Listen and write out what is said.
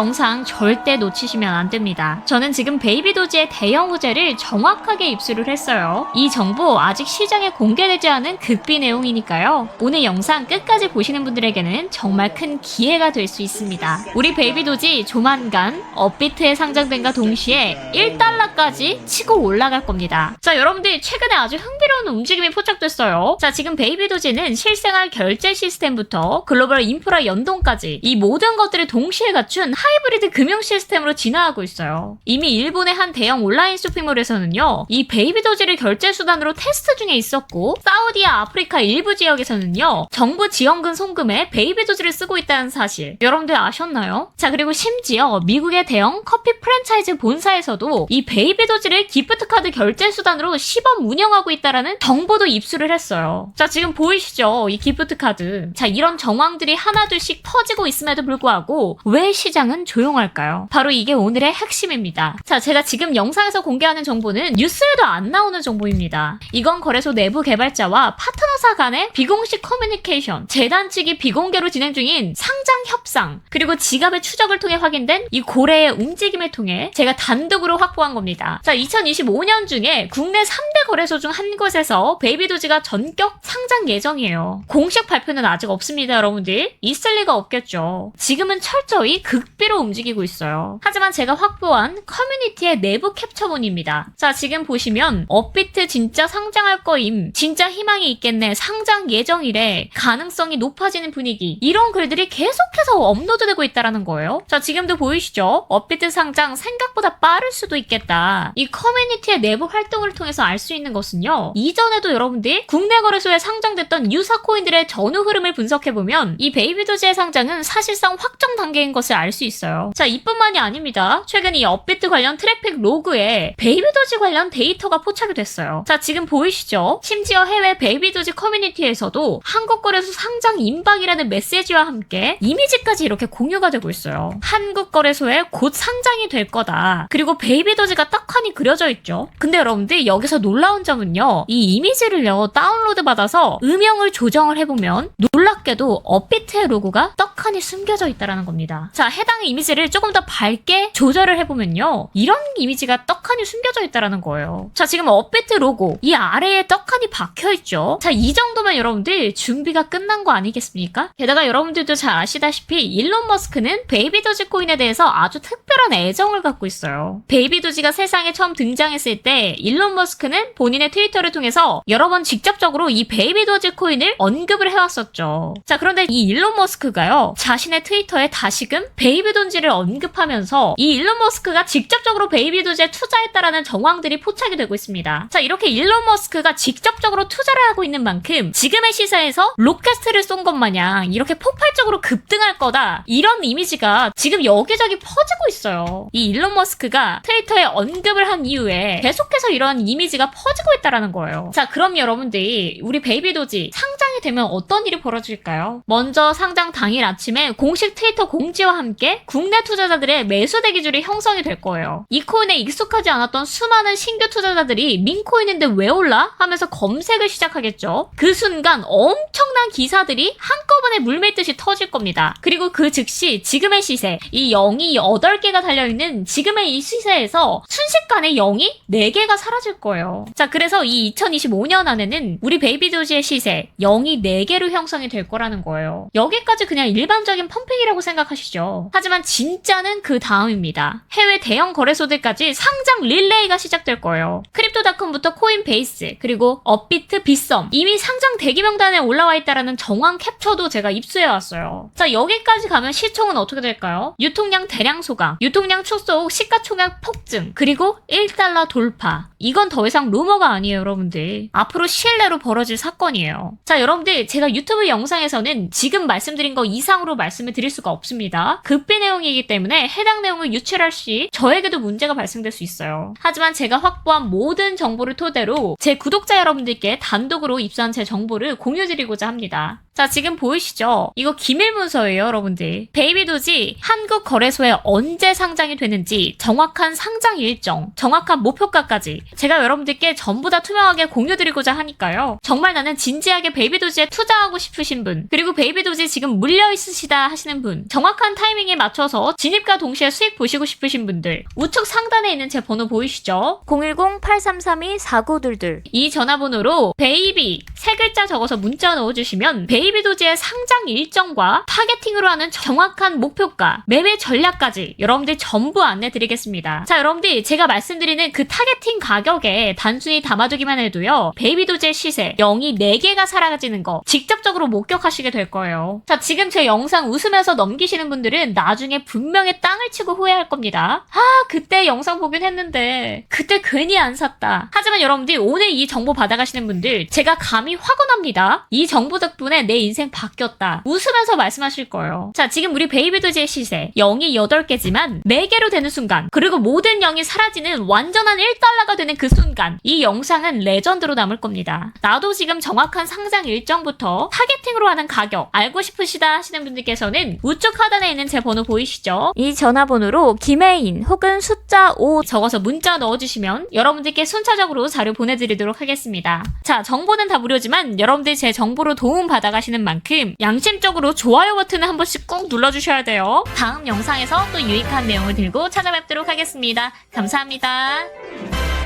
영상 절대 놓치시면 안 됩니다. 저는 지금 베이비도지의 대형 호재를 정확하게 입수를 했어요. 이 정보 아직 시장에 공개되지 않은 극비 내용이니까요. 오늘 영상 끝까지 보시는 분들에게는 정말 큰 기회가 될 수 있습니다. 우리 베이비도지 조만간 업비트에 상장된과 동시에 1달러까지 치고 올라갈 겁니다. 자, 여러분들 최근에 아주 흥미로운 움직임이 포착됐어요. 자, 지금 베이비도지는 실생활 결제 시스템부터 글로벌 인프라 연동까지 이 모든 것들을 동시에 갖춘 하 이브리드 금융 시스템으로 진화하고 있어요. 이미 일본의 한 대형 온라인 쇼핑몰에서는요, 이 베이비도지를 결제 수단으로 테스트 중에 있었고, 사우디와 아프리카 일부 지역에서는요, 정부 지원금 송금에 베이비도지를 쓰고 있다는 사실. 여러분들 아셨나요? 자, 그리고 심지어 미국의 대형 커피 프랜차이즈 본사에서도 이 베이비도지를 기프트 카드 결제 수단으로 시범 운영하고 있다라는 정보도 입수를 했어요. 자, 지금 보이시죠? 이 기프트 카드. 자, 이런 정황들이 하나둘씩 퍼지고 있음에도 불구하고 왜 시장 은 조용할까요? 바로 이게 오늘의 핵심입니다. 자, 제가 지금 영상에서 공개하는 정보는 뉴스에도 안 나오는 정보입니다. 이건 거래소 내부 개발자와 파트너 사 간의 비공식 커뮤니케이션, 재단 측이 비공개로 진행 중인 상장 협상, 그리고 지갑의 추적을 통해 확인된 이 고래의 움직임을 통해 제가 단독으로 확보한 겁니다. 자, 2025년 중에 국내 3대 거래소 중 한 곳에서 베이비도지가 전격 상장 예정이에요. 공식 발표는 아직 없습니다, 여러분들. 있을 리가 없겠죠. 지금은 철저히 극비로 움직이고 있어요. 하지만 제가 확보한 커뮤니티의 내부 캡처본입니다. 자, 지금 보시면 업비트 진짜 상장할 거임. 진짜 희망이 있겠네. 상장 예정이래. 가능성이 높아지는 분위기. 이런 글들이 계속해서 업로드되고 있다라는 거예요. 자, 지금도 보이시죠? 업비트 상장 생각보다 빠를 수도 있겠다. 이 커뮤니티의 내부 활동을 통해서 알 수 있는 것은요. 이전에도 여러분들 국내 거래소에 상장됐던 유사 코인들의 전후 흐름을 분석해 보면 이 베이비도지의 상장은 사실상 확정 단계인 것을 알 수 있어요. 자, 이뿐만이 아닙니다. 최근 이 업비트 관련 트래픽 로그에 베이비도지 관련 데이터가 포착이 됐어요. 자, 지금 보이시죠? 심지어 해외 베이비도지 커뮤니티에서도 한국 거래소 상장 임박이라는 메시지와 함께 이미지까지 이렇게 공유가 되고 있어요. 한국 거래소에 곧 상장이 될 거다. 그리고 베이비도지가 떡하니 그려져 있죠. 근데 여러분들 여기서 놀라운 점은요. 이 이미지를요 다운로드 받아서 음영을 조정을 해보면 놀랍게도 업비트의 로고가 떡하니 숨겨져 있다라는 겁니다. 자, 해당 이미지를 조금 더 밝게 조절을 해보면요. 이런 이미지가 떡하니 숨겨져 있다라는 거예요. 자, 지금 업비트 로고 이 아래에 떡하니 박혀 있죠. 자, 이 정도면 여러분들 준비가 끝난 거 아니겠습니까? 게다가 여러분들도 잘 아시다시피 일론 머스크는 베이비 도지 코인에 대해서 아주 특별한 애정을 갖고 있어요. 베이비 도지가 세상에 처음 등장했을 때 일론 머스크는 본인의 트위터를 통해서 여러 번 직접적으로 이 베이비 도지 코인을 언급을 해왔었죠. 자, 그런데 이 일론 머스크가요, 자신의 트위터에 다시금 베이비 돈지를 언급하면서 이 일론 머스크가 직접적으로 베이비 도지에 투자했다라는 정황들이 포착이 되고 있습니다. 자, 이렇게 일론 머스크가 직접적으로 투자를 하고 있는 만큼 지금의 시세에서 로켓을 쏜 것 마냥 이렇게 폭발적으로 급등할 거다. 이런 이미지가 지금 여기저기 퍼지고 있어요. 이 일론 머스크가 트위터에 언급을 한 이후에 계속해서 이런 이미지가 퍼지고 있다라는 거예요. 자, 그럼 여러분들이 우리 베이비도지 상 장이 되면 어떤 일이 벌어질까요? 먼저 상장 당일 아침에 공식 트위터 공지와 함께 국내 투자자들의 매수 대기줄이 형성이 될 거예요. 이 코인에 익숙하지 않았던 수많은 신규 투자자들이 민코인인데 왜 올라? 하면서 검색을 시작하겠죠. 그 순간 엄청난 기사들이 한꺼번에 물밀듯이 터질 겁니다. 그리고 그 즉시 지금의 시세, 이 0이 8개가 달려있는 지금의 이 시세에서 순식간에 0이 4개가 사라질 거예요. 자, 그래서 이 2025년 안에는 우리 베이비도지의 시세 0이 4개로 형성이 될 거라는 거예요. 여기까지 그냥 일반적인 펌핑이라고 생각하시죠. 하지만 진짜는 그 다음입니다. 해외 대형 거래소들까지 상장 릴레이가 시작될 거예요. 크립토닷컴부터 코인베이스, 그리고 업비트, 빗썸 이미 상장 대기 명단에 올라와 있다라는 정황 캡처도 제가 입수해 왔어요. 자, 여기까지 가면 시총은 어떻게 될까요? 유통량 대량 소강, 유통량 축소, 시가총액 폭증, 그리고 1달러 돌파. 이건 더 이상 루머가 아니에요, 여러분들. 앞으로 시일 내로 벌어질 사건이에요. 자, 여러분들, 제가 유튜브 영상에서는 지금 말씀드린 거 이상으로 말씀을 드릴 수가 없습니다. 급비 내용이기 때문에 해당 내용을 유출할 시 저에게도 문제가 발생될 수 있어요. 하지만 제가 확보한 모든 정보를 토대로 제 구독자 여러분들께 단독으로 입수한 제 정보를 공유드리고자 합니다. 자, 지금 보이시죠? 이거 기밀 문서예요, 여러분들. 베이비도지 한국 거래소에 언제 상장이 되는지 정확한 상장 일정, 정확한 목표가까지 제가 여러분들께 전부 다 투명하게 공유드리고자 하니까요. 정말 나는 진지하게 베이비도지에 투자하고 싶으신 분, 그리고 베이비도지 지금 물려 있으시다 하시는 분, 정확한 타이밍에 맞춰서 진입과 동시에 수익 보시고 싶으신 분들, 우측 상단에 있는 제 번호 보이시죠? 010-8332-4922 이 전화번호로 베이비 세 글자 적어서 문자 넣어주시면 베이비 도지의 상장 일정과 타겟팅으로 하는 정확한 목표가, 매매 전략까지 여러분들 전부 안내 드리겠습니다. 자, 여러분들 제가 말씀드리는 그 타겟팅 가격에 단순히 담아두기만 해도요. 베이비도지의 시세 0이 4개가 사라지는 거 직접적으로 목격하시게 될 거예요. 자, 지금 제 영상 웃으면서 넘기시는 분들은 나중에 분명히 땅을 치고 후회할 겁니다. 아, 그때 영상 보긴 했는데 그때 괜히 안 샀다. 하지만 여러분들 오늘 이 정보 받아가시는 분들 제가 감히 확언합니다. 이 정보 덕분에 내 인생 바뀌었다. 웃으면서 말씀하실 거예요. 자, 지금 우리 베이비도지의 시세 0이 8개지만 4개로 되는 순간 그리고 모든 0이 사라지는 완전한 1달러가 되는 그 순간 이 영상은 레전드로 남을 겁니다. 나도 지금 정확한 상장 일정부터 타겟팅으로 하는 가격 알고 싶으시다 하시는 분들께서는 우측 하단에 있는 제 번호 보이시죠? 이 전화번호로 김혜인 혹은 숫자 5 적어서 문자 넣어주시면 여러분들께 순차적으로 자료 보내드리도록 하겠습니다. 자, 정보는 다 무료지만 여러분들 제 정보로 도움 받아 가시는 만큼 양심적으로 좋아요 버튼을 한 번씩 꾹 눌러주셔야 돼요. 다음 영상에서 또 유익한 내용을 들고 찾아뵙도록 하겠습니다. 감사합니다.